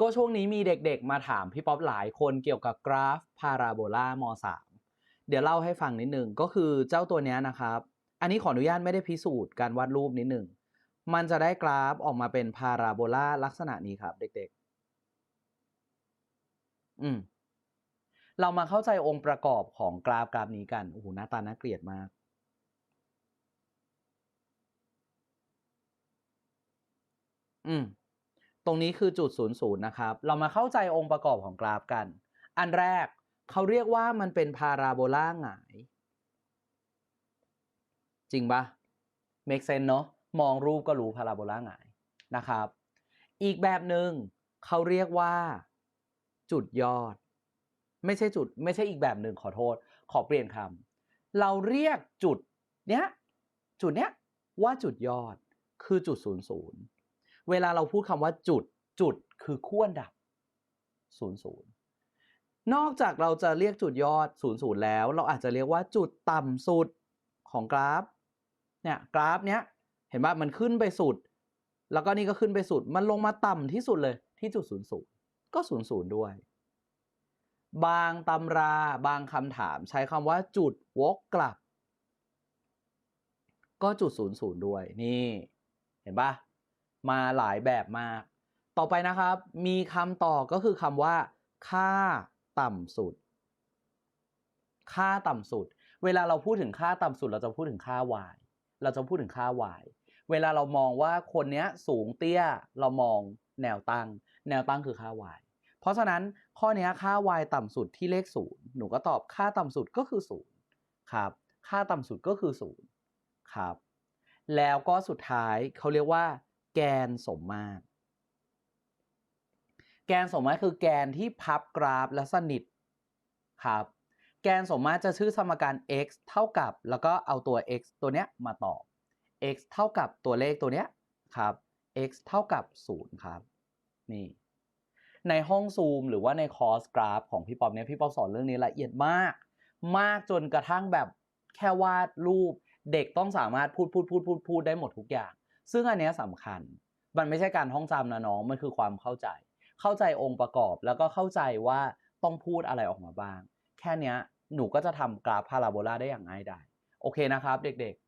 ก็ช่วงนี้มีเด็กๆ มาถามพี่ป๊อปหลายคนเกี่ยวกับกราฟพาราโบลาม3เดี๋ยวเล่าให้ฟังนิดนึงก็คือเจ้าตัวนี้นะครับ อันนี้ขออนุญาตไม่ได้พิสูจน์การวาดรูปนิดนึง มันจะได้กราฟออกมาเป็นพาราโบลาลักษณะนี้ครับ เด็กๆ อืม เรามาเข้าใจองค์ประกอบของกราฟกราฟนี้กัน โอ้โห หน้าตาน่าเกลียดมาก อืม ตรงนี้คือจุดศูนย์ศูนย์นะครับ เรามาเข้าใจองค์ประกอบของกราฟกัน อันแรกเขาเรียกว่ามันเป็นพาราโบลาหงาย จริงปะ make sense เนอะมองรูปก็รู้พาราโบลาหงายนะครับ อีกแบบหนึ่งเขาเรียกว่า จุดยอด ไม่ใช่จุด ไม่ใช่อีกแบบหนึ่งขอโทษ ขอเปลี่ยนคำเราเรียกจุดเนี้ยจุดเนี้ยว่าจุดยอดคือจุดศูนย์ศูนย์ เวลาเราพูดคำว่าจุดจุดคือขั้วดับศูนย์ศูนย์นอกจากเราจะเรียกจุดยอดศูนย์ศูนย์แล้ว เราอาจจะเรียกว่าจุดต่ำสุดของกราฟเนี่ยกราฟเนี้ยเห็นป่ะมันขึ้นไปสุด แล้วก็นี่ก็ขึ้นไปสุด มันลงมาต่ำที่สุดเลยที่จุดศูนย์ศูนย์ก็ศูนย์ศูนย์ด้วย บางตำราบางคำถามใช้คำว่าจุดวกกลับ ก็จุดศูนย์ศูนย์ด้วยนี่ เห็นป่ะ มาหลายแบบมาก ต่อไปนะครับ มีคำต่อก็คือคำว่า ค่าต่ำสุด ค่าต่ำสุด เวลาเราพูดถึงค่าต่ำสุด เราจะพูดถึงค่า y เราจะพูดถึงค่า y เวลาเรามองว่าคนเนี้ยสูงเตี้ยเรามองแนวตั้ง แนวตั้งคือค่า y เพราะฉะนั้นข้อนี้ค่า y ต่ำสุดที่เลขศูนย์หนูก็ตอบค่าต่ำสุดก็คือศูนย์ครับ ค่าต่ำสุดก็คือศูนย์ครับ แล้วก็สุดท้ายเขาเรียกว่า แกนสมมาตร แกนสมมาตรคือแกนที่พับกราฟและสนิทครับ แกนสมมาตรจะชื่อสมการ x เท่ากับ แล้วก็เอาตัว x ตัวเนี้ยมาตอบ x เท่ากับตัวเลขตัวเนี้ยครับ x เท่ากับ 0 ครับ นี่ ในห้องซูมหรือว่าในคอร์สกราฟของพี่ป๊อปเนี่ยพี่ป๊อปสอนเรื่องนี้ละเอียดมาก มากจนกระทั่งแบบแค่วาดรูป เด็กต้องสามารถพูดพูดพูดพูดพูดได้หมดทุกอย่าง ซึ่งอันเนี้ยสำคัญ มันไม่ใช่การท่องจำนะน้อง มันคือความเข้าใจ เข้าใจองค์ประกอบแล้วก็เข้าใจว่าต้องพูดอะไรออกมาบ้าง แค่เนี้ยหนูก็จะทำกราฟพาราโบลาได้อย่างง่ายดายโอเคนะครับ เด็กๆ